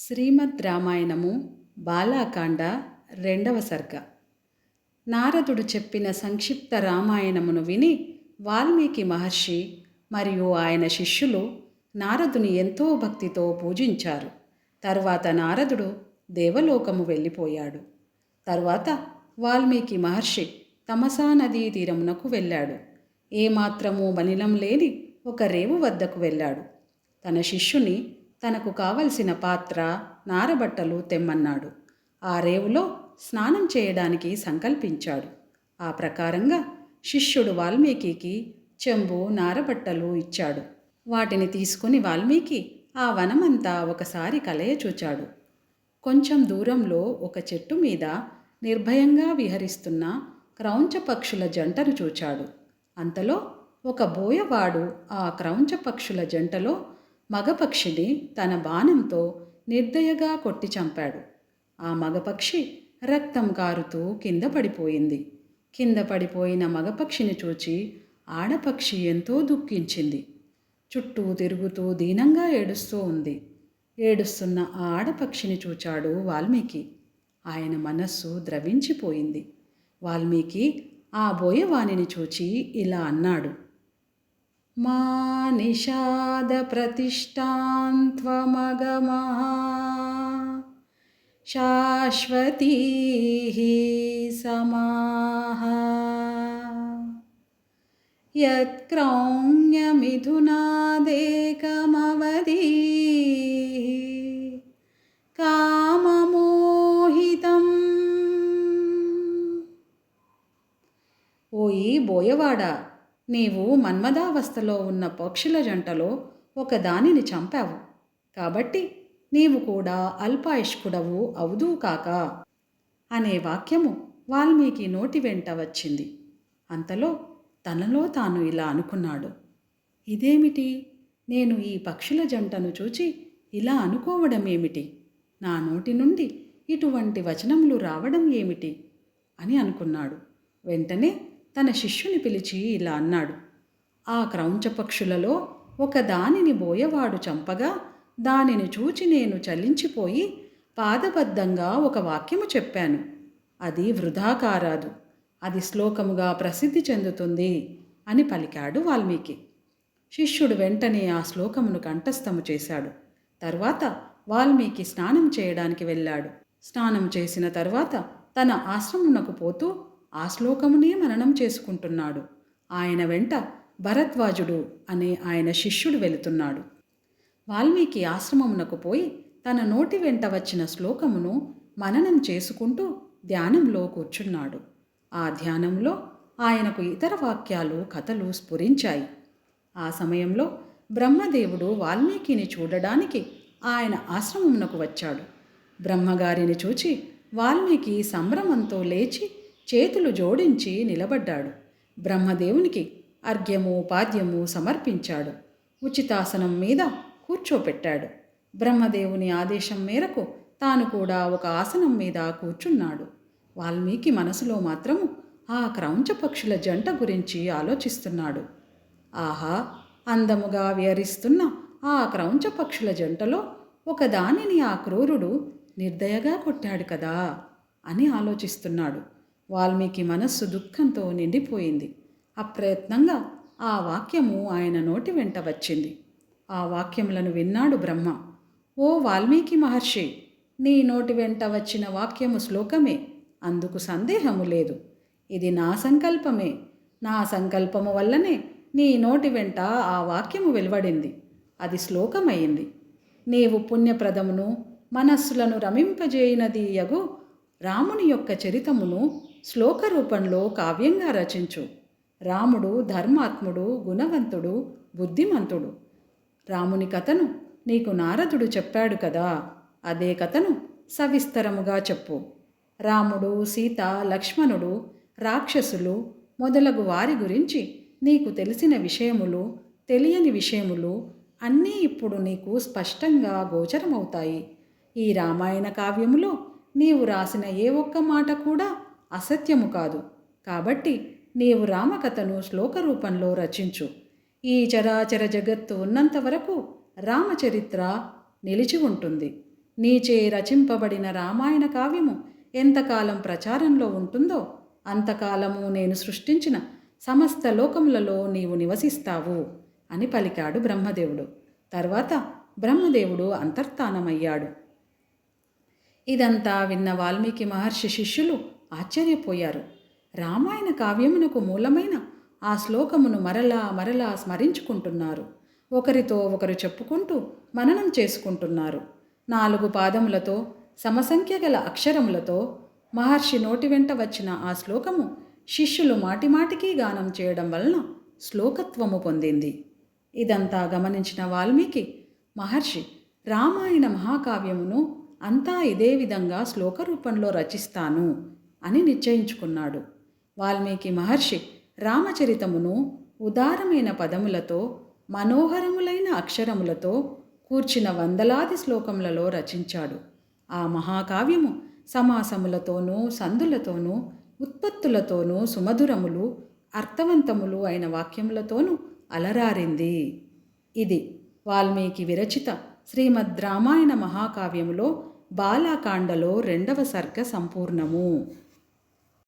శ్రీమద్ రామాయణము బాలాకాండ రెండవ సర్గ. నారదుడు చెప్పిన సంక్షిప్త రామాయణమును విని వాల్మీకి మహర్షి మరియు ఆయన శిష్యులు నారదుని ఎంతో భక్తితో పూజించారు. తరువాత నారదుడు దేవలోకము వెళ్ళిపోయాడు. తరువాత వాల్మీకి మహర్షి తమసా నదీ తీరమునకు వెళ్ళాడు. ఏమాత్రము మలినం లేని ఒక రేవు వద్దకు వెళ్ళాడు. తన శిష్యుని తనకు కావలసిన పాత్ర నారబట్టలు తెమ్మన్నాడు. ఆ రేవులో స్నానం చేయడానికి సంకల్పించాడు. ఆ ప్రకారంగా శిష్యుడు వాల్మీకి చెంబు నారబట్టలు ఇచ్చాడు. వాటిని తీసుకుని వాల్మీకి ఆ వనమంతా ఒకసారి కలయ చూచాడు కొంచెం దూరంలో ఒక చెట్టు మీద నిర్భయంగా విహరిస్తున్న క్రౌంచ పక్షుల జంటను చూచాడు. అంతలో ఒక బోయవాడు ఆ క్రౌంచ పక్షుల జంటలో మగపక్షిని తన బాణంతో నిర్దయగా కొట్టి చంపాడు. ఆ మగపక్షి రక్తం కారుతూ కింద పడిపోయింది. కింద పడిపోయిన మగపక్షిని చూచి ఆడపక్షి ఎంతో దుఃఖించింది. చుట్టూ తిరుగుతూ దీనంగా ఏడుస్తూ ఉంది. ఏడుస్తున్న ఆ ఆడపక్షిని చూచాడు వాల్మీకి. ఆయన మనస్సు ద్రవించిపోయింది. వాల్మీకి ఆ బోయవాణిని చూచి ఇలా అన్నాడు. मा निषादप्रतिष्ठां त्वमगमः शाश्वतीः समाः। यत्क्रौण्यमिथुनादेकमवधि। काममोहितम्। ओयि बोयवाडा। నీవు మన్మదావస్థలో ఉన్న పక్షుల జంటలో ఒక దానిని చంపావు. కాబట్టి నీవు కూడా అల్పాయుష్కుడవు అవుదూ కాక అనే వాక్యము వాల్మీకి నోటి వెంట వచ్చింది. అంతలో తనలో తాను ఇలా అనుకున్నాడు. ఇదేమిటి? నేను ఈ పక్షుల జంటను చూచి ఇలా అనుకోవడం ఏమిటి? నా నోటి నుండి ఇటువంటి వచనములు రావడం ఏమిటి? అని అనుకున్నాడు. వెంటనే తన శిష్యుని పిలిచి ఇలా అన్నాడు. ఆ క్రౌంచ పక్షులలో ఒక దానిని బోయవాడు చంపగా దానిని చూచి నేను చలించిపోయి పాదబద్ధంగా ఒక వాక్యము చెప్పాను. అది వృధా కారాదు అది శ్లోకముగా ప్రసిద్ధి చెందుతుంది అని పలికాడు వాల్మీకి. శిష్యుడు వెంటనే ఆ శ్లోకమును కంఠస్థము చేశాడు. తర్వాత వాల్మీకి స్నానం చేయడానికి వెళ్ళాడు. స్నానం చేసిన తర్వాత తన ఆశ్రమునకు పోతూ ఆ శ్లోకమునే మననం చేసుకుంటున్నాడు. ఆయన వెంట భరద్వాజుడు అనే ఆయన శిష్యుడు వెళుతున్నాడు. వాల్మీకి ఆశ్రమమునకు పోయి తన నోటి వెంట వచ్చిన శ్లోకమును మననం చేసుకుంటూ ధ్యానంలో కూర్చున్నాడు. ఆ ధ్యానంలో ఆయనకు ఇతర వాక్యాలు కథలు స్ఫురించాయి. ఆ సమయంలో బ్రహ్మదేవుడు వాల్మీకిని చూడడానికి ఆయన ఆశ్రమమునకు వచ్చాడు. బ్రహ్మగారిని చూచి వాల్మీకి సంభ్రమంతో లేచి చేతులు జోడించి నిలబడ్డాడు. బ్రహ్మదేవునికి అర్ఘ్యము పాద్యము సమర్పించాడు. ఉచితాసనం మీద కూర్చోపెట్టాడు. బ్రహ్మదేవుని ఆదేశం మేరకు తాను కూడా ఒక ఆసనం మీద కూర్చున్నాడు. వాల్మీకి మనసులో మాత్రము ఆ క్రౌంచ పక్షుల జంట గురించి ఆలోచిస్తున్నాడు. ఆహా! అందముగా విహరిస్తున్న ఆ క్రౌంచ పక్షుల జంటలో ఒకదానిని ఆ క్రూరుడు నిర్దయగా కొట్టాడు కదా అని ఆలోచిస్తున్నాడు. వాల్మీకి మనస్సు దుఃఖంతో నిండిపోయింది. అప్రయత్నంగా ఆ వాక్యము ఆయన నోటి వెంట వచ్చింది. ఆ వాక్యములను విన్నాడు బ్రహ్మ. ఓ వాల్మీకి మహర్షి నీ నోటి వెంట వచ్చిన వాక్యము శ్లోకమే. అందుకు సందేహము లేదు. ఇది నా సంకల్పమే. నా సంకల్పము వల్లనే నీ నోటి వెంట ఆ వాక్యము వెలువడింది. అది శ్లోకమైంది. నీవు పుణ్యప్రదమును మనస్సులను రమింపజేయినది యగు రాముని యొక్క చరితమును శ్లోక రూపంలో కావ్యంగా రచించు. రాముడు ధర్మాత్ముడు గుణవంతుడు బుద్ధిమంతుడు. రాముని కథను నీకు నారదుడు చెప్పాడు కదా. అదే కథను సవిస్తరముగా చెప్పు. రాముడు సీత లక్ష్మణుడు రాక్షసులు మొదలగు వారి గురించి నీకు తెలిసిన విషయములు తెలియని విషయములు అన్నీ ఇప్పుడు నీకు స్పష్టంగా గోచరమవుతాయి. ఈ రామాయణ కావ్యములో నీవు రాసిన ఏ ఒక్క మాట కూడా అసత్యము కాదు. కాబట్టి నీవు రామకథను శ్లోక రూపంలో రచించు. ఈ చరాచర జగత్తు ఉన్నంత వరకు రామచరిత్ర నిలిచి ఉంటుంది. నీచే రచింపబడిన రామాయణ కావ్యము ఎంతకాలం ప్రచారంలో ఉంటుందో అంతకాలము నేను సృష్టించిన సమస్త లోకములలో నీవు నివసిస్తావు అని పలికాడు బ్రహ్మదేవుడు. తర్వాత బ్రహ్మదేవుడు అంతర్ధానమయ్యాడు ఇదంతా విన్న వాల్మీకి మహర్షి శిష్యులు ఆశ్చర్యపోయారు. రామాయణ కావ్యమునకు మూలమైన ఆ శ్లోకమును మరలా మరలా స్మరించుకుంటున్నారు. ఒకరితో ఒకరు చెప్పుకుంటూ మననం చేసుకుంటున్నారు. నాలుగు పాదములతో సమసంఖ్య గల అక్షరములతో మహర్షి నోటి వెంట వచ్చిన ఆ శ్లోకము శిష్యులు మాటిమాటికి గానం చేయడం వలన శ్లోకత్వము పొందింది. ఇదంతా గమనించిన వాల్మీకి మహర్షి రామాయణ మహాకావ్యమును అంతా ఇదే విధంగా శ్లోక రూపంలో రచిస్తాను. అని నిశ్చయించుకున్నాడు. వాల్మీకి మహర్షి రామచరితమును ఉదారమైన పదములతో మనోహరములైన అక్షరములతో కూర్చిన వందలాది శ్లోకములలో రచించాడు. ఆ మహాకావ్యము సమాసములతోనూ సందులతోనూ ఉత్పత్తులతోనూ సుమధురములు అర్థవంతములు అయిన వాక్యములతోనూ అలరారింది. ఇది వాల్మీకి విరచిత శ్రీమద్ రామాయణ మహాకావ్యములో బాలాకాండలో రెండవ సర్గ సంపూర్ణము.